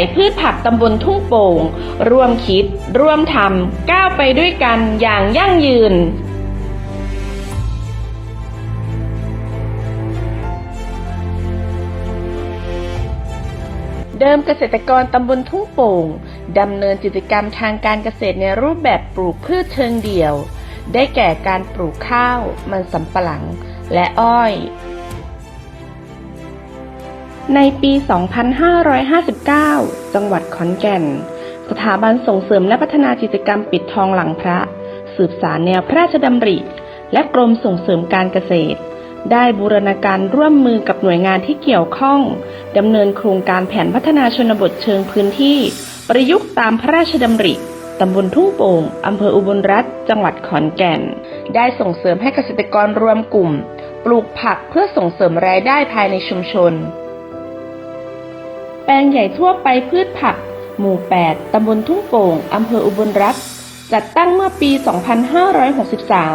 ใหญ่พืชผักตำบลทุ่งโป่ง ร่วมคิด ร่วมทำก้าวไปด้วยกันอย่างยั่งยืนเดิมเกษตรกรตำบลทุ่งโป่งดำเนินกิจกรรมทางการเกษตรในรูปแบบปลูกพืชเชิงเดี่ยว ได้แก่การปลูกข้าว มันสำปะหลัง และอ้อย ในปี 2559 จังหวัดขอนแก่น สถาบันส่งเสริมและพัฒนากิจกรรมปิดทองหลังพระ สืบสารแนวพระราชดำริ และกรมส่งเสริมการเกษตร ได้บูรณาการร่วมมือกับหน่วยงานที่เกี่ยวข้องดำเนินโครงการแผนพัฒนาชนบทเชิงพื้นที่ ประยุกต์ตามพระราชดำริตำบลทุ่งโป่งอำเภออุบลรัฐจังหวัดขอนแก่น ได้ส่งเสริมให้เกษตรกรรวมกลุ่ม ปลูกผักเพื่อส่งเสริมรายได้ภายในชุมชน ลงใหญ่ทั่วไปพืชผัก หมู่ 8 ตำบลทุ่งโป่ง อำเภออุบลรัฐจัดตั้งเมื่อปี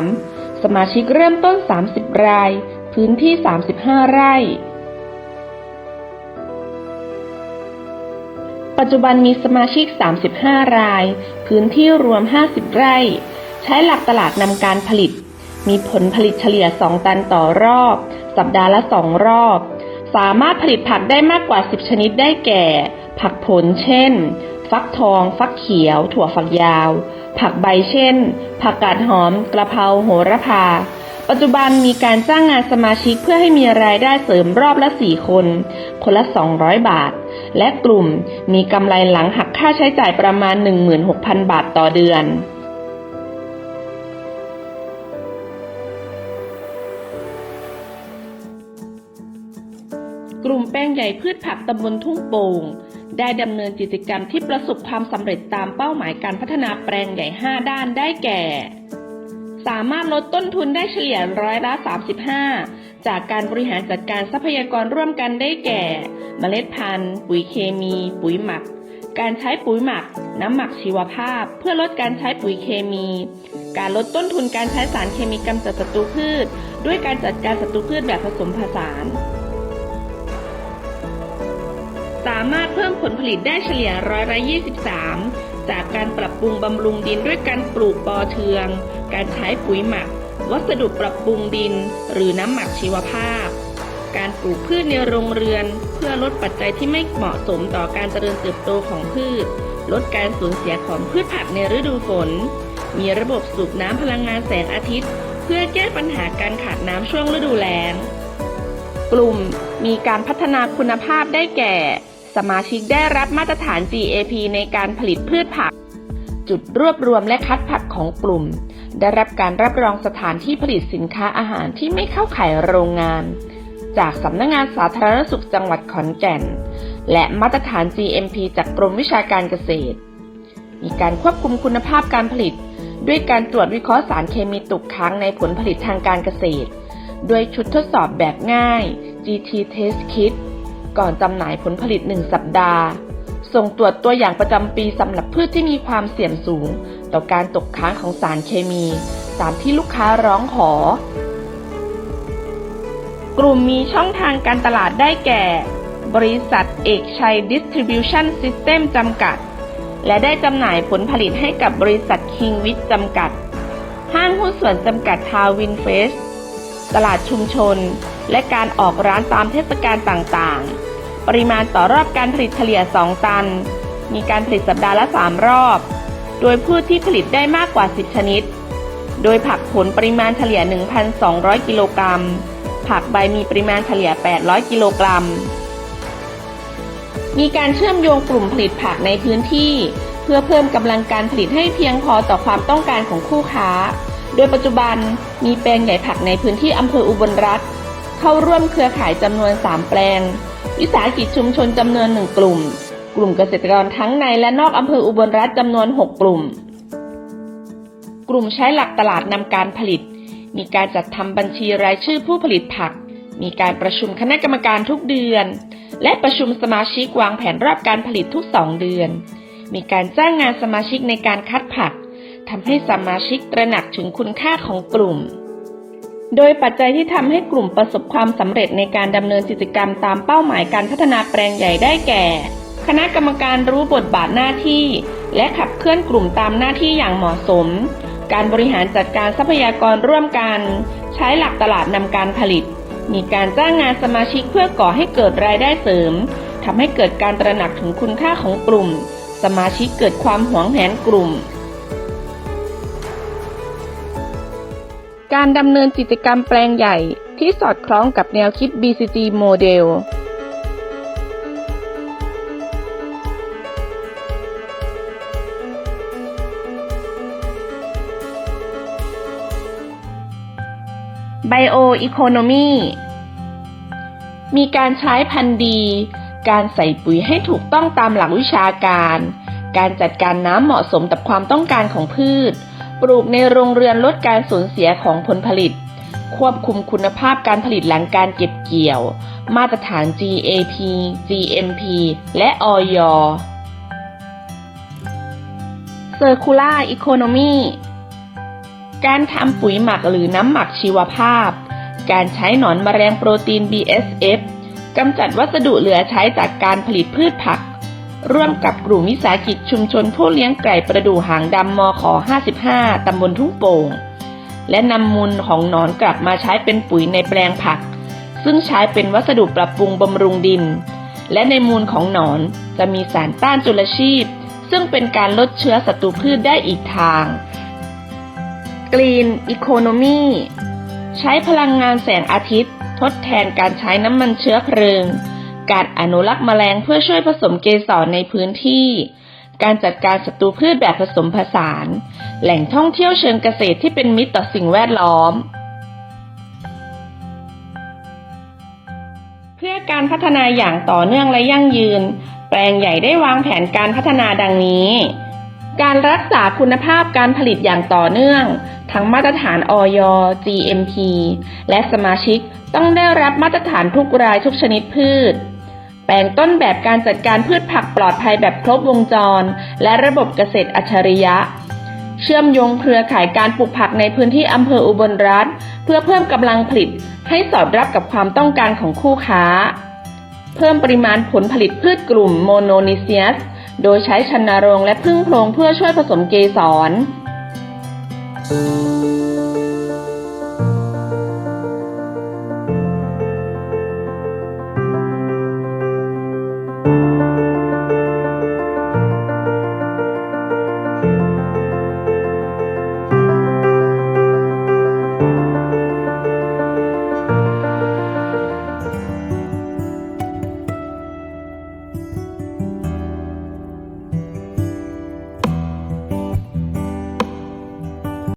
2563 สมาชิกเริ่มต้น 30 ราย พื้นที่ 35 ไร่ ปัจจุบันมีสมาชิก 35 ราย พื้นที่รวม 50 ไร่ ใช้หลักตลาดนำการผลิต มีผลผลิตเฉลี่ย 2 ตันต่อรอบ สัปดาห์ละ 2 รอบ สามารถผลิตผักได้มากกว่า 10 ชนิดได้แก่ ผักผลเช่น ฟักทอง ฟักเขียว ถั่วฝักยาว ผักใบเช่น ผักกาดหอม กระเพราโหระพา ปัจจุบันมีการจ้างงานสมาชิกเพื่อให้มีรายได้เสริมรอบละ 4 คน คนละ 200 บาท และกลุ่มมีกำไรหลังหักค่าใช้จ่ายประมาณ 16,000 บาทต่อเดือน กลุ่มแป้งใหญ่พืชผักตำบลทุ่งโป่ง ได้ดำเนินกิจกรรมที่ประสบความสำเร็จตามเป้าหมายการพัฒนาแปลงใหญ่ 5 ด้านได้แก่ สามารถลดต้นทุนได้เฉลี่ยร้อยละ 35 จากการบริหารจัดการทรัพยากรร่วมกันได้แก่ เมล็ดพันธุ์ ปุ๋ยเคมี ปุ๋ยหมัก การใช้ปุ๋ยหมัก น้ำหมักชีวภาพ เพื่อลดการใช้ปุ๋ยเคมี การลดต้นทุนการใช้สารเคมีกำจัดศัตรูพืช ด้วยการจัดการศัตรูพืชแบบผสมผสาน สามารถเพิ่มผลผลิตได้เฉลี่ยร้อยละ23 จากการปรับปรุงบำรุงดินด้วยการปลูกปอเทือง การใช้ปุ๋ยหมัก วัสดุปรับปรุงดิน หรือน้ำหมักชีวภาพ การปลูกพืชในโรงเรือน เพื่อลดปัจจัยที่ไม่เหมาะสมต่อการเจริญเติบโตของพืช ลดการสูญเสียของพืชผักในฤดูฝน มีระบบสูบน้ำพลังงานแสงอาทิตย์ เพื่อแก้ปัญหาการขาดน้ำช่วงฤดูแล้งกลุ่มมีการพัฒนาคุณภาพได้แก่ สมาชิกได้รับมาตรฐาน GAP ในการผลิตพืชผัก จุดรวบรวมและคัดผักของกลุ่ม ได้รับการรับรองสถานที่ผลิตสินค้าอาหารที่ไม่เข้าข่ายโรงงาน จากสำนักงงานสาธารณสุขจังหวัดขอนแก่น และมาตรฐาน GMP จากกรมวิชาการเกษตร มีการควบคุมคุณภาพการผลิต ด้วยการตรวจวิเคราะห์สารเคมีตกค้างในผลผลิตทางการเกษตรด้วยชุดทดสอบแบบง่าย GT Test Kit ก่อนจำหน่ายผลผลิต 1 สัปดาห์ ส่งตรวจตัวอย่างประจำปีสำหรับพืชที่มีความเสี่ยงสูง ต่อการตกค้างของสารเคมี ตามที่ลูกค้าร้องขอ กลุ่มมีช่องทางการตลาดได้แก่ บริษัทเอกชัย Distribution System จำกัด และได้จำหน่ายผลผลิตให้กับบริษัทคิงวิทจำกัด ห้างหุ้นส่วนจำกัดทาวินเฟสตลาดชุมชน และการออกร้านตามเทศกาลต่างๆ ปริมาณต่อรอบการผลิตเฉลี่ย 2 ตัน มีการผลิตสัปดาห์ละ 3 รอบ โดยพืชที่ผลิตได้มากกว่า 10 ชนิด โดยผักผลปริมาณเฉลี่ย 1,200 กิโลกรัม ผักใบมีปริมาณเฉลี่ย 800 กิโลกรัม มีการเชื่อมโยงกลุ่มผลิตผักในพื้นที่ เพื่อเพิ่มกำลังการผลิตให้เพียงพอต่อความต้องการของคู่ค้า โดยปัจจุบันมีแปลงใหญ่ผักในพื้นที่อำเภออุบลรัฐ เข้าร่วมเครือข่ายจำนวน 3 แปลง วิสาหกิจชุมชนจำนวน1กลุ่ม กลุ่มเกษตรกรทั้งในและนอกอำเภออุบลรัฐจำนวน 6 กลุ่ม กลุ่มใช้หลักตลาดนำการผลิต มีการจัดทำบัญชีรายชื่อผู้ผลิตผัก มีการประชุมคณะกรรมการทุกเดือน และประชุมสมาชิกวางแผนรอบการผลิตทุก 2 เดือน มีการจ้างงานสมาชิกในการคัดผักทำให้สมาชิกตระหนักถึงคุณค่าของกลุ่ม โดยปัจจัยที่ทำให้กลุ่มประสบความสำเร็จในการดำเนินกิจกรรมตามเป้าหมายการพัฒนาแปลงใหญ่ได้แก่ คณะกรรมการรู้บทบาทหน้าที่ และขับเคลื่อนกลุ่มตามหน้าที่อย่างเหมาะสม การบริหารจัดการทรัพยากรร่วมกัน ใช้หลักตลาดนำการผลิต มีการจ้างงานสมาชิกเพื่อก่อให้เกิดรายได้เสริมทำให้เกิดการตระหนักถึงคุณค่าของกลุ่ม สมาชิกเกิดความหวงแหนกลุ่ม การดำเนินกิจกรรมแปลงใหญ่ที่สอดคล้องกับแนวคิด BCG โมเดล Bio Economy มีการใช้พันธุ์ดี การใส่ปุ๋ยให้ถูกต้องตามหลักวิชาการ การจัดการน้ำเหมาะสมกับความต้องการของพืช ปลูกในโรงเรือนลดการสูญเสียของผลผลิต ควบคุมคุณภาพการผลิตหลังการเก็บเกี่ยว มาตรฐาน GAP GMP และออย Circular Economy การทำปุ๋ยหมักหรือน้ำหมักชีวภาพ การใช้หนอนแมลงโปรตีน BSF กำจัดวัสดุเหลือใช้จากการผลิตพืชผัก ร่วมกับกลุ่มวิสาหกิจชุมชนผู้เลี้ยงไก่ประดู่หางดำมข55ตำบลทุ่งโป่ง และนำมูลของหนอนกลับมาใช้เป็นปุ๋ยในแปลงผัก ซึ่งใช้เป็นวัสดุปรับปรุงบำรุงดิน และในมูลของหนอนจะมีสารต้านจุลชีพ ซึ่งเป็นการลดเชื้อศัตรูพืชได้อีกทาง Green Economy ใช้พลังงานแสงอาทิตย์ ทดแทนการใช้น้ำมันเชื้อเพลิง การอนุรักษ์แมลงเพื่อช่วยผสมเกสรในพื้นที่ การจัดการศัตรูพืชแบบผสมผสาน แหล่งท่องเที่ยวเชิงเกษตรที่เป็นมิตรต่อสิ่งแวดล้อม เพื่อการพัฒนาอย่างต่อเนื่องและยั่งยืน แปลงใหญ่ได้วางแผนการพัฒนาดังนี้ การรักษาคุณภาพการผลิตอย่างต่อเนื่อง ทั้งมาตรฐานอย GMP และสมาชิกต้องได้รับมาตรฐานทุกรายทุกชนิดพืช แปลงต้นแบบการจัดการพืชผักปลอดภัยแบบครบวงจร และระบบเกษตรอัจฉริยะ เชื่อมโยงเครือข่ายการปลูกผักในพื้นที่อำเภออุบลรัฐเพื่อเพิ่มกำลังผลิตให้สอดรับกับความต้องการของคู่ค้า เพิ่มปริมาณผลผลิตพืชกลุ่มโมโนนิเซียส โดยใช้ชันนารงและพึ่งโพรงเพื่อช่วยผสมเกสร